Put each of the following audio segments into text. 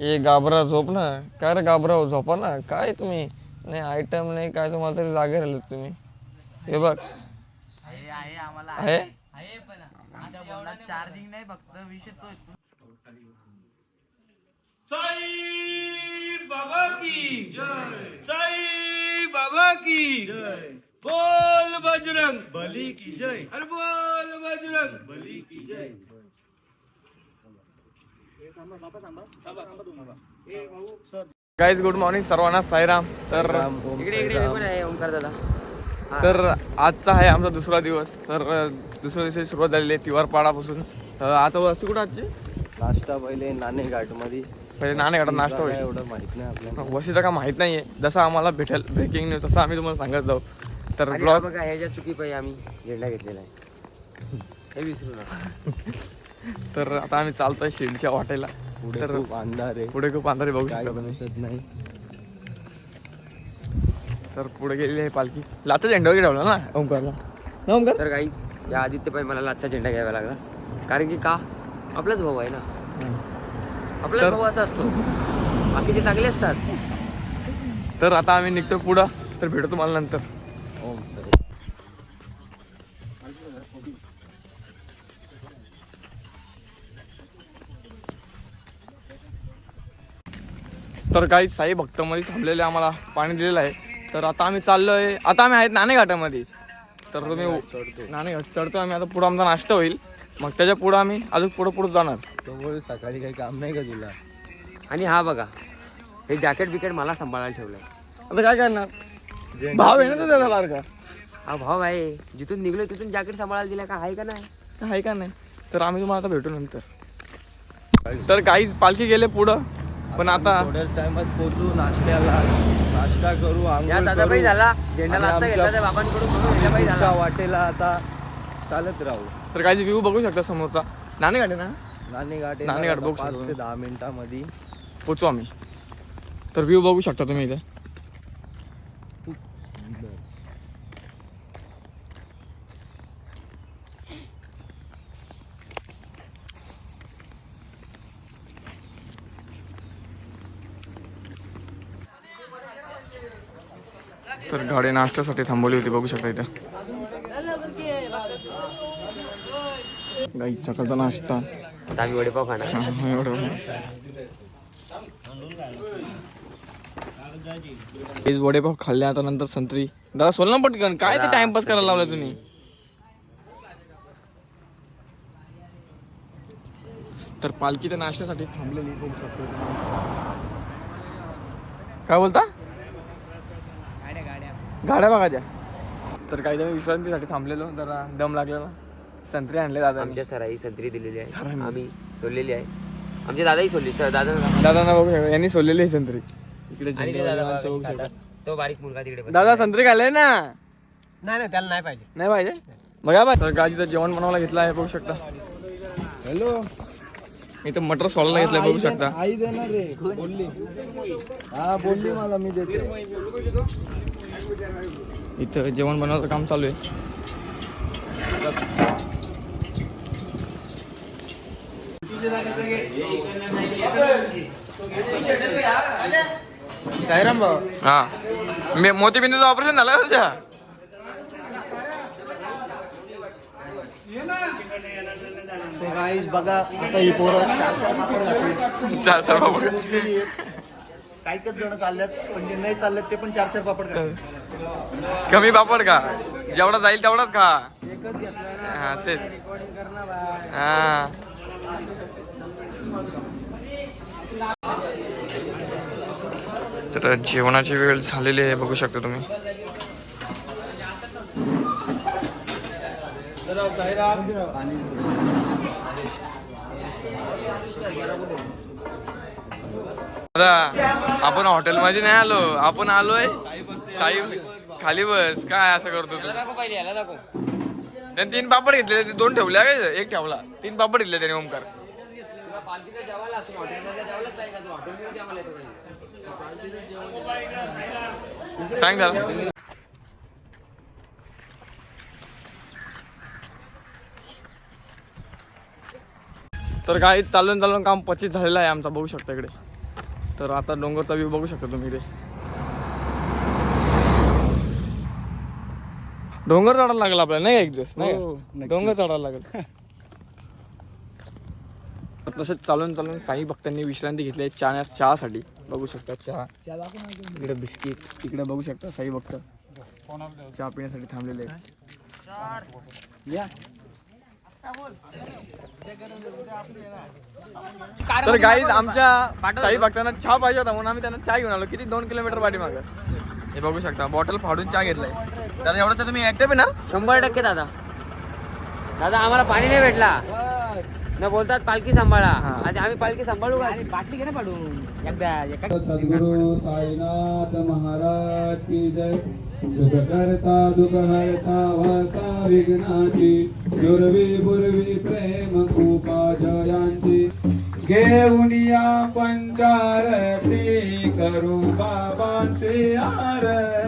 ए गाबरा झोप ना काय रे गाबरा झोपा ना. काय तुम्ही? नाही आयटम नाही काय तुम्हाला तरी जागे राहिले तुम्ही. हे बघ. आहे? आहे आम्हाला आहे आहे पण आता बोलला चार्जिंग नाही फक्त विषय तो साई बाबा की जय साई बाबा की जय बोल बजरंग. बली की जय. अरे बोल बजरंग. बली की जय. गाईज गुड मॉर्निंग सर्वांना साईराम. तर इकडे इकडे आहे ओंकार दादा. तर आजचा आहे आमचा दुसरा दिवस. तर दुसऱ्या दिवशी सुरुवात झालेली आहे तिवारपाडापासून. तर आता वस्तू कुठं आजची? नाश्ता पहिले नाणे घाटमध्ये पहिले नाणे घाटात नाश्ता होईल. एवढं माहीत नाही आपल्याला. वशीचा का माहीत नाहीये. जसं आम्हाला भेटेल ब्रेकिंग न्यूज तसं आम्ही तुम्हाला सांगत जाऊ. तर ब्लॉग बघा ह्याच्या चुकी पाहिजे आम्ही झेंडा घेतलेला आहे. हे विसरू नका. तर आता आम्ही चालतोय शिर्डीच्या वाटेला. पुढे तर खूप अंधार आहे. पुढे खूप अंधारे बघू काय शकता तुम्ही. दिसत नाही. तर पुढे गेलेली आहे पालखी. लाचा झेंडा वगैरे ठेवला ना? ओमकारला ना ओमकार तर काहीच या आदित्य पाहिजे मला लाचचा झेंडा घ्यावा लागला. कारण की का? आपलाच भाऊ आहे ना. आपलाच भाऊ असा असतो. बाकीचे चांगले असतात. तर आता आम्ही निघतो पुढं. तर भेटू तुम्हाला नंतर. ओम सर. तर काही साई भक्तमध्ये थांबलेले आम्हाला. पाणी दिलेलं आहे. तर आता आम्ही चाललोय. आता आम्ही आहेत नाणेघाटामध्ये. तर तुम्ही नाणेघाट चढतो आम्ही आता पुढं आमचा नाश्ता होईल. मग त्याच्या पुढं आम्ही अजून पुढं पुढं जाणार. सकाळी काही काम नाही का तुला? आणि हा बघा हे जॅकेट बिकेट मला सांभाळायला ठेवलंय. आता काय करणार? भाव आहे ना तो त्याचा लाडका हा भाव आहे. जिथून निघलो तिथून जॅकेट सांभाळायला दिला का? आहे का नाही? आहे का नाही? तर आम्ही तुम्हाला आता भेटू नंतर. तर काही पालखी गेले पुढं. पण आता थोड्याच पोहोचू नाश्त्याला. नाश्ता करू या आंघोळ दादाबाई करू. झाला. झेंडा आणि लाचता आमच्या घेतला त्या बाबांकडून म्हणून झाला. वाटेला आता चालत राहू. तर काही व्ह्यू बघू शकता समोरचा. नाणेघाट आहे ना? नाणेघाट नाणेघाट बघू पाच शकतो. ते दहा मिनिटामध्ये. पोचू आम्ही. तर व्ह्यू बघू शकता तुम्ही इथे. तर गाडी नाश्त्यासाठी थांबवली होती बघू शकता इथं. गाई सकाळचा नाश्ता. आम्ही वडेपाव खाणार. हेच वडेपाव खाल्ले आता नंतर संत्री. दादा सोल ना पटकन काय ते टाइमपास करायला लावलं तुम्ही? तर पालखी त्या नाश्त्यासाठी थांबलेली बघू शकतो. काय बोलता? गाड्या बघायच्या तर काही जण विश्रांतीसाठी थांबलेलो जरा दम लागलेला. संत्री आणले दादा आमच्या सराई संत्री दिलेली आहे. सरांनी. आम्ही सोडलेली आहे. आमचे दादाही सोडली सर दादा दादांना बघू शकता. यांनी सोडलेली आहे संत्री. इकडे आणि ते झेंडे दादा वगैरे बघा माणसं बघू कशी शकता. खातात. तो बारीक मुलगा तिकडे बसला. दादा संत्री खाल्ले ना? नाही नाही त्याला नाही पाहिजे. नाही पाहिजे? बघा बा. तर गाजीचं जेवण बनवायला घेतलं आहे बघू शकता. हॅलो. इथं मटर सोलायला घेतलंय बघू शकता. आई देणार रे. बोलली. हा बोलली मला मी देते. इथं जेवण बनवायचं काम चालू आहे. हा. मे मोतीबिंदूचं ऑपरेशन झालं तुझ्या? सो गाईज बघा आता ही पोरं चार चार पापड घातली. चार चार. काही काही जण चालल्यात पण जे नाही चालल्यात ते पण चार चार पापड घातले. कमी पापड का जेवढा जाईल तेवढाच खा. हा तेच. हा. तर जेवणाची वेळ झालेली आहे बघू शकता तुम्ही. दादा आपण हॉटेलमध्ये नाही आलो. आपण आलोय. साई खाली बस. काय असं करतो तू? दाखव पाहिजे याला दाखव. त्याने तीन पापड घेतले ते दोन ठेवले काय? एक ठेवला. तीन पापड घेतले त्याने ओमकार. तुला पालखीला जेवायला असं हॉटेलमध्ये जेवायलाच नाही का? तू हॉटेलमध्ये जेवायला येतो का? सांग त्याला. तर काय चालून चालून काम पच्चीस झालेलं आहे आमचा बघू शकता इकडे. तर आता डोंगरचा व्ह्यू बघू शकता तुम्ही इथे डोंगर चढायला लागला आपल्याला नाही का एक दिवस? नाही हो, का? नक्की. डोंगर चढायला लागेल. तसंच चालून चालून काही भक्तांनी विश्रांती घेतली आहे चहा चहासाठी. बघू शकता चहा. इकडे बिस्किट तिकडे बघू शकता साई भक्त. चहा पिण्यासाठी थांबलेले आहेत. या. तर गाईज आमच्या साई भक्तांना चहा पाहिजे होता म्हणून आम्ही त्यांना चहा घेऊन आलो. किती दोन किलोमीटर पाठीमागं हे बघू शकता बॉटल फाडून चहा घेतलाय. तर एवढं तर तुम्ही ऍक्टिव्ह आहे ना? शंभर टक्के दादा. दादा आम्हाला पाणी नाही भेटला. न बोलतात पालखी सांभाळा. आधी आम्ही पालखी सांभाळू का? बाटली घे ना पाडून. एकदा सद्गुरु साईनाथ महाराज की जय. सुख करता दुख हरता वार्ता विघ्नाची दुर्वी बुर्वी प्रेम कृपा जयांची. घेऊनिया पंचारती करू बाबांची आरती.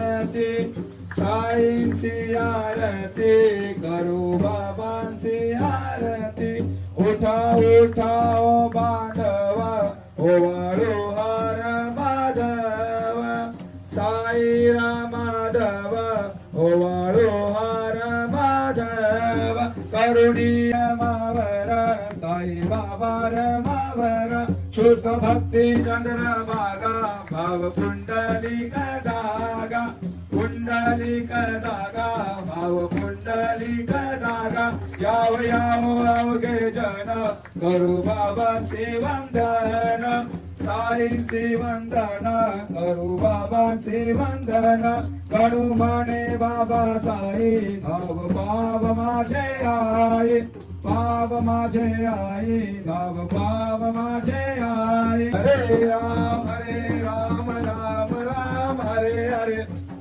साईंची आरती करू बाबांची आरती. उठा उठा ओ बांधवा ओवाळो हर माधव. साई माधव ओवाळो हर माधव. करुणी मावर साई बाबा मावर शुद्ध भक्ती चंद्र बागा भाव पुंडलिक जागा पुंडलिक जागा भाव पुंडलिक जागा. याव याव अवघे जन करू बाबा वंदन साईंचे वंदन करू बाबा वंदन गणू म्हणे बाबा साई भाव बाब माझे आई. बाब माझे आई भाव बाब माझे आई. हरे राम हरे राम राम राम हरे हरे.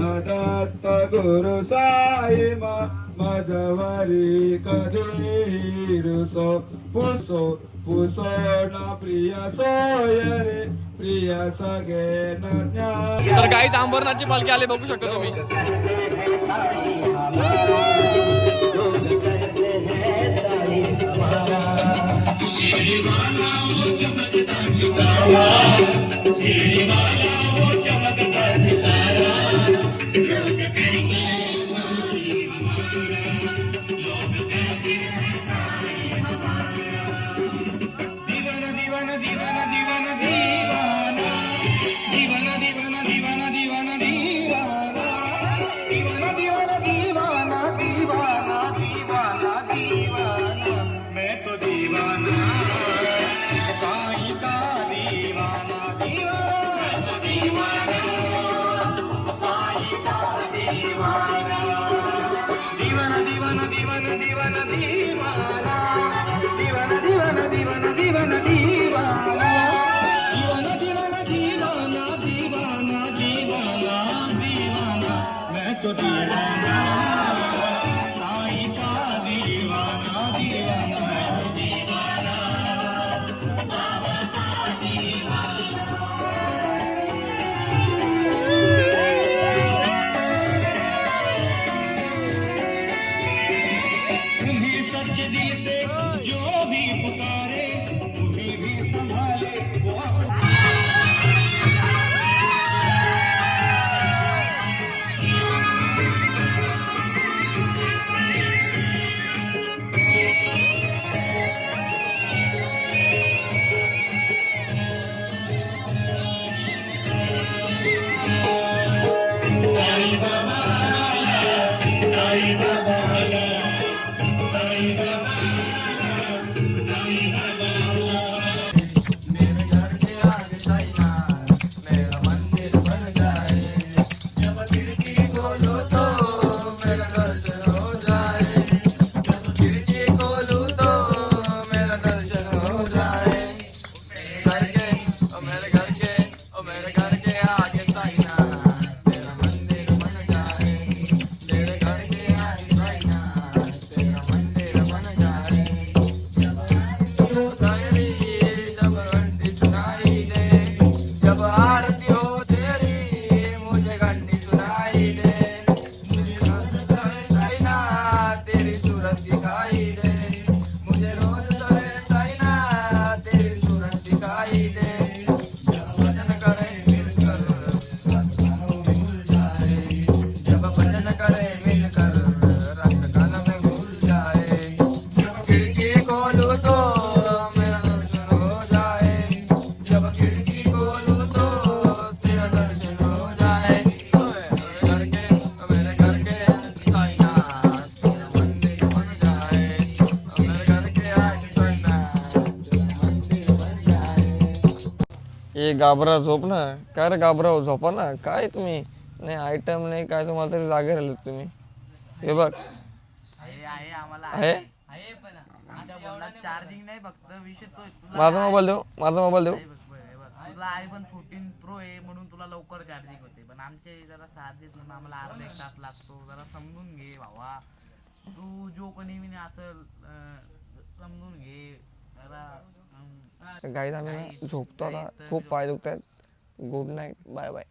दत्त गुरु साई मा मजवरी कधी रुसो पुसो पुसो न प्रिय सोय रे प्रिय सगे न ज्ञान. तर गाईत अंबरनाथची पालखी आली बघू शकता तुम्ही. साई बाबा ए गाबरा झोप ना काय रे गाबरा झोपा ना? काय तुम्ही? नाही आयटम नाही काय तुम्हाला तरी जागे राहिले तुम्ही. हे बघ. आहे चार्जिंग नाही फक्त. विषय तो तुला माझा मोबाईल देऊ? माझा मोबाईल देऊ. तुला आय पण फोर्टीन प्रो आहे म्हणून तुला लवकर चार्जिंग होते. पण आमचे जरा म्हणून आम्हाला अर्धा एक तास लागतो. जरा समजून घे भावा. तू जो कोणी मी असेल अं, समजून घे. जरा अं, गाईज आम्ही ना झोपतो आता. खूप पाय दुखत आहेत गुड नाईट बाय बाय